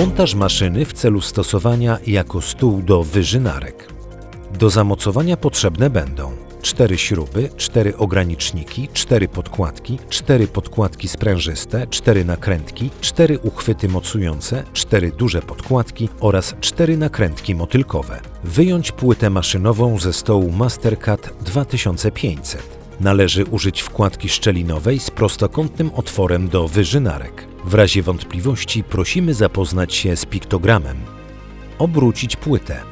Montaż maszyny w celu stosowania jako stół do wyżynarek. Do zamocowania potrzebne będą 4 śruby, 4 ograniczniki, 4 podkładki, 4 podkładki sprężyste, 4 nakrętki, 4 uchwyty mocujące, 4 duże podkładki oraz 4 nakrętki motylkowe. Wyjąć płytę maszynową ze stołu Mastercard 2500. Należy użyć wkładki szczelinowej z prostokątnym otworem do wyżynarek. W razie wątpliwości prosimy zapoznać się z piktogramem. Obrócić płytę.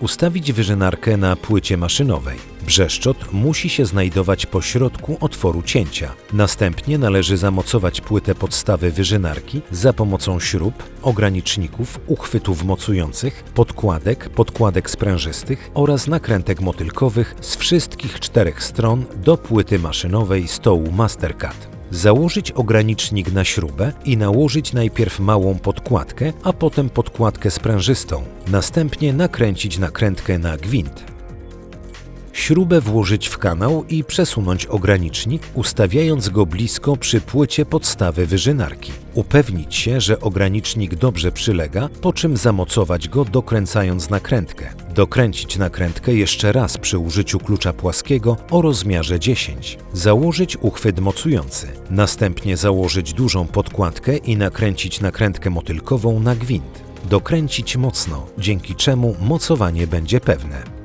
Ustawić wyżynarkę na płycie maszynowej. Brzeszczot musi się znajdować po środku otworu cięcia. Następnie należy zamocować płytę podstawy wyżynarki za pomocą śrub, ograniczników, uchwytów mocujących, podkładek, podkładek sprężystych oraz nakrętek motylkowych z wszystkich czterech stron do płyty maszynowej stołu Mastercard. Założyć ogranicznik na śrubę i nałożyć najpierw małą podkładkę, a potem podkładkę sprężystą. Następnie nakręcić nakrętkę na gwint. Śrubę włożyć w kanał i przesunąć ogranicznik, ustawiając go blisko przy płycie podstawy wyżynarki. Upewnić się, że ogranicznik dobrze przylega, po czym zamocować go dokręcając nakrętkę. Dokręcić nakrętkę jeszcze raz przy użyciu klucza płaskiego o rozmiarze 10. Założyć uchwyt mocujący. Następnie założyć dużą podkładkę i nakręcić nakrętkę motylkową na gwint. Dokręcić mocno, dzięki czemu mocowanie będzie pewne.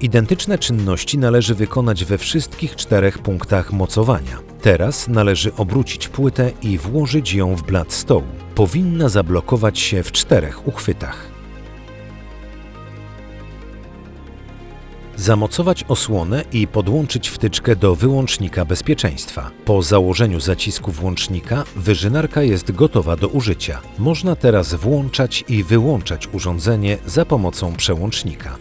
Identyczne czynności należy wykonać we wszystkich czterech punktach mocowania. Teraz należy obrócić płytę i włożyć ją w blat stołu. Powinna zablokować się w czterech uchwytach. Zamocować osłonę i podłączyć wtyczkę do wyłącznika bezpieczeństwa. Po założeniu zacisku włącznika wyżynarka jest gotowa do użycia. Można teraz włączać i wyłączać urządzenie za pomocą przełącznika.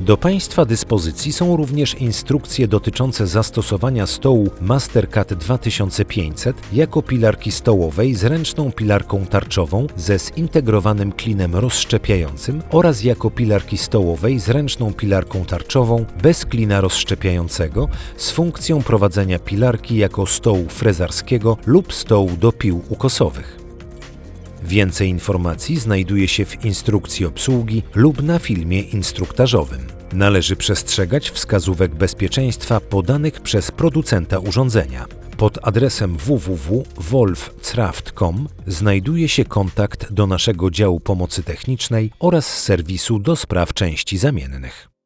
Do Państwa dyspozycji są również instrukcje dotyczące zastosowania stołu Mastercard 2500 jako pilarki stołowej z ręczną pilarką tarczową ze zintegrowanym klinem rozszczepiającym oraz jako pilarki stołowej z ręczną pilarką tarczową bez klina rozszczepiającego z funkcją prowadzenia pilarki jako stołu frezarskiego lub stołu do pił ukosowych. Więcej informacji znajduje się w instrukcji obsługi lub na filmie instruktażowym. Należy przestrzegać wskazówek bezpieczeństwa podanych przez producenta urządzenia. Pod adresem www.wolfcraft.com znajduje się kontakt do naszego działu pomocy technicznej oraz serwisu do spraw części zamiennych.